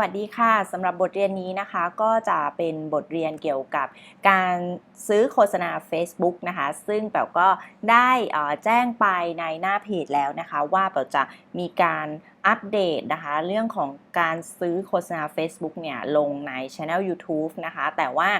วัสดีค่ะสำหรับบทเรียนนี้นะคะก็จะเป็นบทเรียนเกี่ยวกับการซื้อโฆษณา Facebook นะคะ ซึ่งแป๋วก็ได้แจ้งไปในหน้าเพจแล้วนะคะ ว่าแป๋วจะมีการ อัปเดตนะคะ เรื่องของการซื้อโฆษณา Facebook เนี่ยลงใน Channel YouTube นะคะ แต่ว่า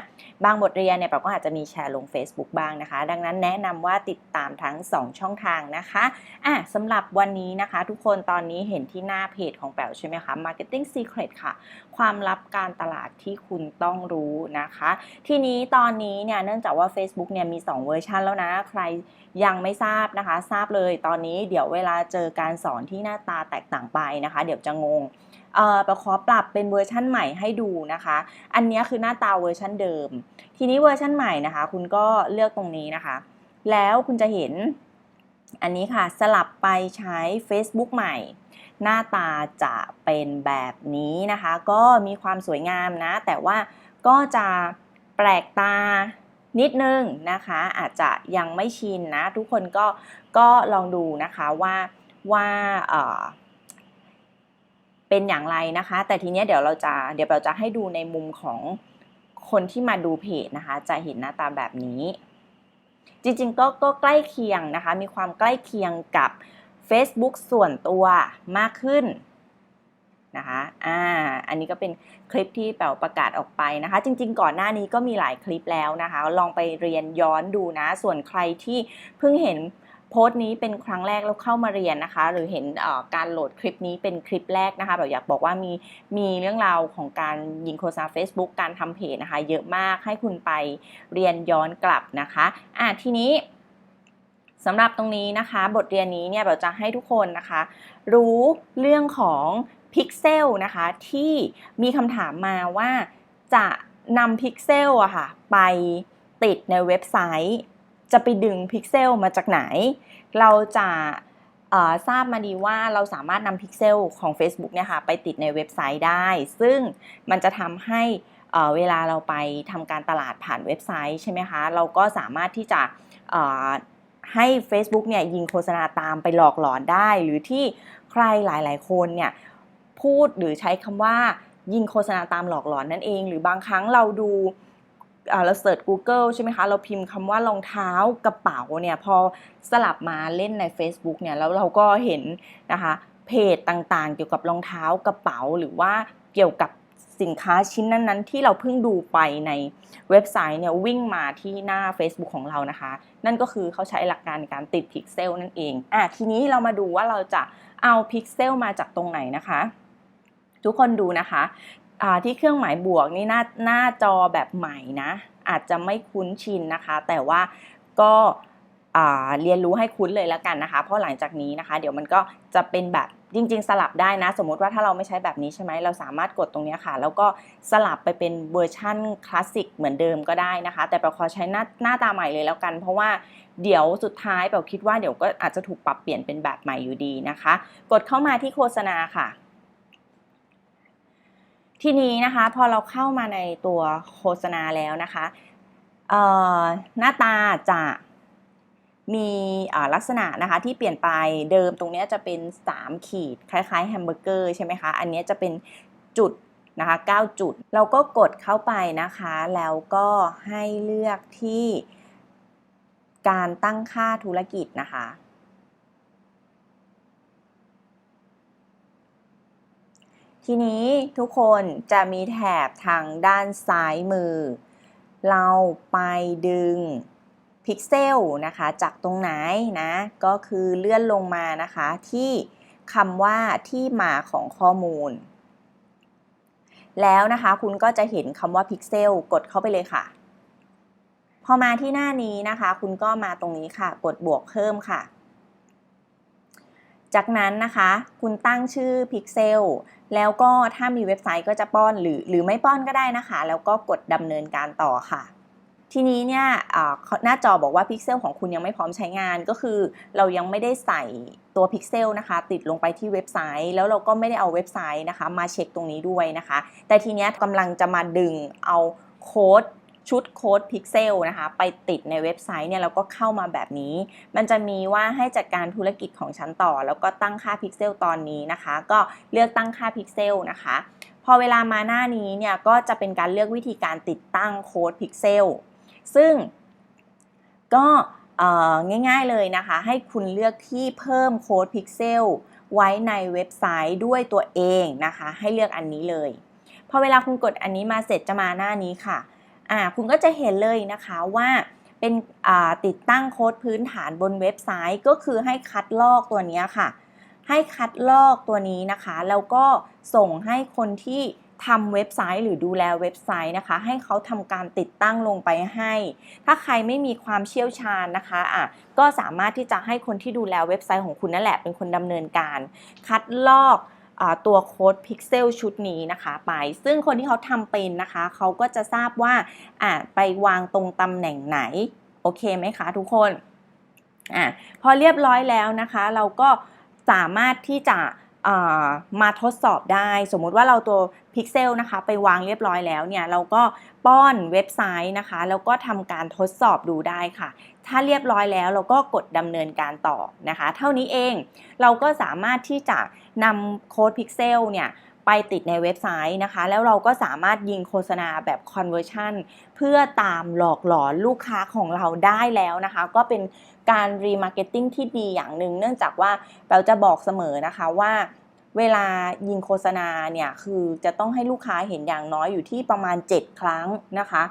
บางบทเรียนเนี่ยแป๋ก็อาจจะมีแชร์ลง Facebook บ้างนะคะ ดังนั้นแนะนำว่าติดตามทั้ง 2 ช่องทางนะคะอะสำหรับวันนี้นะคะ ทุกคนตอนนี้เห็นที่หน้าเพจของแป๋วใช่ไหมคะ Marketing Secret ค่ะ ความลับการตลาดที่คุณต้องรู้นะคะ ทีนี้ตอนนี้เนี่ยเนื่องจากว่า Facebook เนี่ยมี 2 เวอร์ชันแล้วนะ ใครยังไม่ทราบนะคะ ทราบเลยตอนนี้เดี๋ยวเวลาเจอการสอนที่หน้าตาแตกต่างไปนะคะ เดี๋ยวจะงงเอ่อปขอปรับเป็นเวอร์ชั่นใหม่ให้ดูนะคะ อันนี้คือหน้าตาเวอร์ชันเดิม ทีนี้เวอร์ชันใหม่นะคะ คุณก็เลือกตรงนี้นะคะ แล้วคุณจะเห็นอันนี้ค่ะสลับไปใช้ Facebook ใหม่ หน้าตาจะเป็นแบบนี้นะคะ ก็มีความสวยงามนะ แต่ว่าก็จะแปลกตานิดนึงนะคะ อาจจะยังไม่ชินนะ ทุกคนก็ก็ลองดูนะคะว่าว่า เป็นอย่างไรนะคะ แต่ทีเนี้ยเดี๋ยวเราจะเดี๋ยวเราจะให้ดูในมุมของคนที่มาดูเพจนะคะ จะเห็นหน้าตาแบบนี้ จริงๆก็ก็ใกล้เคียงนะคะ มีความใกล้เคียงกับ Facebook ส่วนตัวมากขึ้นนะคะ อ่า อันนี้ก็เป็นคลิปที่แป๋วประกาศออกไปนะคะ จริงๆ ก่อนหน้านี้ก็มีหลายคลิปแล้วนะคะ ลองไปเรียนย้อนดูนะ ส่วนใครที่เพิ่งเห็น โพสต์นี้เป็นครั้งแรกแล้วเข้ามาเรียนนะคะ หรือเห็นการโหลดคลิปนี้เป็นคลิปแรกนะคะแบบอยากบอกว่ามีมีเรื่องราวของการยิงโฆษณา Facebook การทำเพจนะคะ เยอะมากให้คุณไปเรียนย้อนกลับนะคะอะทีนี้สำหรับตรงนี้นะคะ บทเรียนนี้เนี่ยเราจะให้ทุกคนนะคะ รู้เรื่องของพิกเซลนะคะ ที่มีคำถามมาว่าจะนำพิกเซลอะค่ะ ไปติดในเว็บไซต์ จะไปดึงพิกเซลมาจากไหน เราจะทราบมาดีว่าเราสามารถนำพิกเซลของ Facebook เนี่ยค่ะไปติดในเว็บไซต์ได้ ซึ่งมันจะทำให้เวลาเราไปทำการตลาดผ่านเว็บไซต์ใช่ไหมคะ เราก็สามารถที่จะให้ Facebook เนี่ยยิงโฆษณาตามไปหลอกหลอนได้ หรือที่ใครหลายๆ คนเนี่ยพูดหรือใช้คำว่ายิงโฆษณาตามหลอกหลอนนั่นเอง หรือบางครั้งเราดู เราเสิร์ช Google ใช่ไหมคะ เราพิมพ์คำว่ารองเท้ากระเป๋าเนี่ยพอสลับมาเล่นใน Facebook เนี่ยแล้วเราก็เห็นนะคะเพจต่างๆ เกี่ยวกับรองเท้ากระเป๋าหรือว่าเกี่ยวกับสินค้าชิ้นนั้นๆ ที่เราเพิ่งดูไปในเว็บไซต์เนี่ยวิ่งมาที่หน้า Facebook ของเรานะคะ นั่นก็คือเขาใช้หลักการในการติดพิกเซลนั่นเองอะทีนี้เรามาดูว่าเราจะเอาพิกเซลมาจากตรงไหนนะคะ ทุกคนดูนะคะ ที่เครื่องหมายบวกนี่หน้าหน้าจอแบบใหม่นะ อาจจะไม่คุ้นชินนะคะ แต่ว่าก็เรียนรู้ให้คุ้นเลยแล้วกันนะคะ เพราะหลังจากนี้นะคะ เดี๋ยวมันก็จะเป็นแบบจริง ๆ สลับได้นะ สมมติว่าถ้าเราไม่ใช้แบบนี้ใช่ไหมเราสามารถกดตรงนี้ค่ะ แล้วก็สลับไปเป็นเวอร์ชั่นคลาสสิกเหมือนเดิมก็ได้นะคะ แต่เราขอใช้หน้าหน้าตาใหม่เลยแล้วกัน เพราะว่าเดี๋ยวสุดท้ายเราคิดว่าเดี๋ยวก็อาจจะถูกปรับเปลี่ยนเป็นแบบใหม่อยู่ดีนะคะ กดเข้ามาที่โฆษณาค่ะ ทีนี้นะคะพอเราเข้ามาในตัวโฆษณาแล้วนะคะหน้าตาจะมีลักษณะนะคะที่เปลี่ยนไปเดิมตรงนี้จะเป็น 3 ขีดคล้ายๆแฮมเบอร์เกอร์ใช่ไหมคะอันนี้จะเป็นจุดนะคะ9จุด เราก็กดเข้าไปนะคะ แล้วก็ให้เลือกที่การตั้งค่าธุรกิจนะคะ ทีนี้ทุกคนจะมีแถบทางด้านซ้ายมือ เราไปดึงพิกเซลนะคะจากตรงไหนนะ ก็คือเลื่อนลงมานะคะที่คำว่าที่มาของข้อมูล แล้วนะคะคุณก็จะเห็นคำว่าพิกเซลกดเข้าไปเลยค่ะ พอมาที่หน้านี้นะคะ คุณก็มาตรงนี้ค่ะ กดบวกเพิ่มค่ะ จากนั้นนะคะคุณตั้งชื่อพิกเซลแล้วก็ถ้ามีเว็บไซต์ก็จะป้อนหรือหรือไม่ป้อนก็ได้นะคะ แล้วก็กดดำเนินการต่อค่ะ ทีนี้เนี่ยหน้าจอบอกว่าพิกเซลของคุณยังไม่พร้อมใช้งานก็คือ เรายังไม่ได้ใส่ตัวพิกเซลนะคะ ติดลงไปที่เว็บไซต์ แล้วเราก็ไม่ได้เอาเว็บไซต์นะคะ มาเช็คตรงนี้ด้วยนะคะ แต่ทีนี้กำลังจะมาดึงเอาโค้ด ชุดโค้ดพิกเซลนะคะ ไปติดในเว็บไซต์เนี่ยเราก็เข้ามาแบบนี้ มันจะมีว่าให้จัดการธุรกิจของฉันต่อ แล้วก็ตั้งค่าพิกเซลตอนนี้นะคะ ก็เลือกตั้งค่าพิกเซลนะคะพอเวลามาหน้านี้เนี่ยก็จะเป็นการเลือกวิธีการติดตั้งโค้ดพิกเซลซึ่งก็ง่ายๆเลยนะคะ ให้คุณเลือกที่เพิ่มโค้ดพิกเซลไว้ในเว็บไซต์ด้วยตัวเองนะคะ ให้เลือกอันนี้เลย พอเวลาคุณกดอันนี้มาเสร็จจะมาหน้านี้ค่ะ อ่าคุณก็จะเห็นเลยนะคะว่าเป็นอ่าติดตั้งโค้ดพื้นฐานบนเว็บไซต์ก็คือให้คัดลอกตัวนี้ค่ะ ให้คัดลอกตัวนี้นะคะ แล้วก็ส่งให้คนที่ทำเว็บไซต์หรือดูแลเว็บไซต์นะคะ ให้เขาทำการติดตั้งลงไปให้ ถ้าใครไม่มีความเชี่ยวชาญนะคะอะก็สามารถที่จะให้คนที่ดูแลเว็บไซต์ของคุณนั่นแหละเป็นคนดำเนินการ คัดลอก ตัวโค้ดพิกเซลชุดนี้นะคะไป ซึ่งคนที่เขาทำเป็นนะคะ เขาก็จะทราบว่าอะไปวางตรงตำแหน่งไหน โอเคไหมคะทุกคนอะพอเรียบร้อยแล้วนะคะ เราก็สามารถที่จะามาทดสอบได้ สมมุติว่าเราตัว พิกเซลนะคะไปวางเรียบร้อยแล้วเนี่ยเราก็ป้อนเว็บไซต์นะคะ แล้วก็ทำการทดสอบดูได้ค่ะ ถ้าเรียบร้อยแล้วเราก็กดดำเนินการต่อนะคะ เท่านี้เองเราก็สามารถที่จะนำโค้ดพิกเซลเนี่ยไปติดในเว็บไซต์นะคะ แล้วเราก็สามารถยิงโฆษณาแบบ conversion เพื่อตามหลอกหลอนลูกค้าของเราได้แล้วนะคะ ก็เป็นการรีมาร์เก็ตติ้งที่ดีอย่างหนึ่งเนื่องจากว่าเราจะบอกเสมอนะคะว่า เวลายิงโฆษณาเนี่ยคือจะต้องให้ลูกค้าเห็นอย่างน้อยอยู่ที่ประมาณ 7 ครั้งนะคะ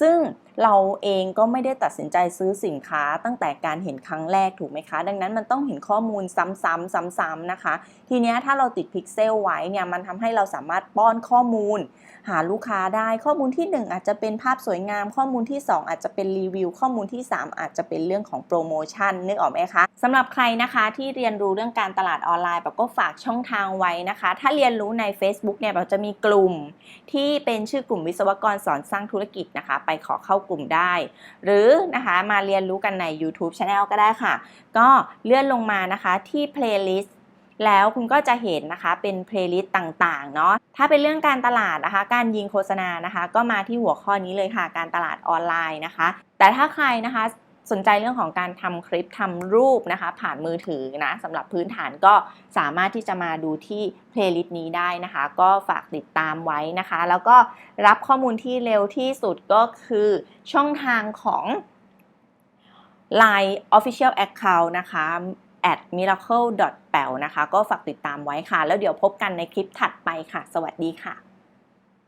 ซึ่ง เราเองก็ไม่ได้ตัดสินใจซื้อสินค้าตั้งแต่การเห็นครั้งแรกถูกไหมคะ ดังนั้นมันต้องเห็นข้อมูลซ้ำๆซ้ำๆนะคะ ทีนี้ถ้าเราติดพิกเซลไว้เนี่ยมันทำให้เราสามารถป้อนข้อมูล หาลูกค้าได้ข้อมูลที่ 1 อาจจะเป็นภาพสวยงาม ข้อมูลที่ 2 อาจจะเป็นรีวิว ข้อมูลที่ 3 อาจจะเป็นเรื่องของโปรโมชั่นนึกออกไหมคะสำหรับใครนะคะที่เรียนรู้เรื่องการตลาดออนไลน์แบบก็ฝากช่องทางไว้นะคะ ถ้าเรียนรู้ใน Facebook เนี่ยเราจะมีกลุ่ม ที่เป็นชื่อกลุ่มวิศวกรสอนสร้างธุรกิจนะคะ ไปขอเข้ากลุ่มได้ หรือนะคะมาเรียนรู้กันใน YouTube Channel ก็ได้ค่ะ ก็เลื่อนลงมานะคะที่ playlist แล้วคุณก็จะเห็นนะคะเป็นเพลย์ลิสต์ต่างๆเนาะถ้าเป็นเรื่องการตลาดนะคะ การยิงโฆษณานะคะ ก็มาที่หัวข้อนี้เลยค่ะ การตลาดออนไลน์นะคะ แต่ถ้าใครนะคะ สนใจเรื่องของการทำคลิปทำรูปนะคะ ผ่านมือถือนะสำหรับพื้นฐานก็สามารถที่จะมาดูที่เพลย์ลิสต์นี้ได้นะคะ ก็ฝากติดตามไว้นะคะ แล้วก็รับข้อมูลที่เร็วที่สุดก็คือช่องทางของ Line Official Account นะคะ at miracle p e l นะคะ ก็ฝากติดตามไว้ค่ะ แล้วเดี๋ยวพบกันในคลิปถัดไปค่ะ สวัสดีค่ะ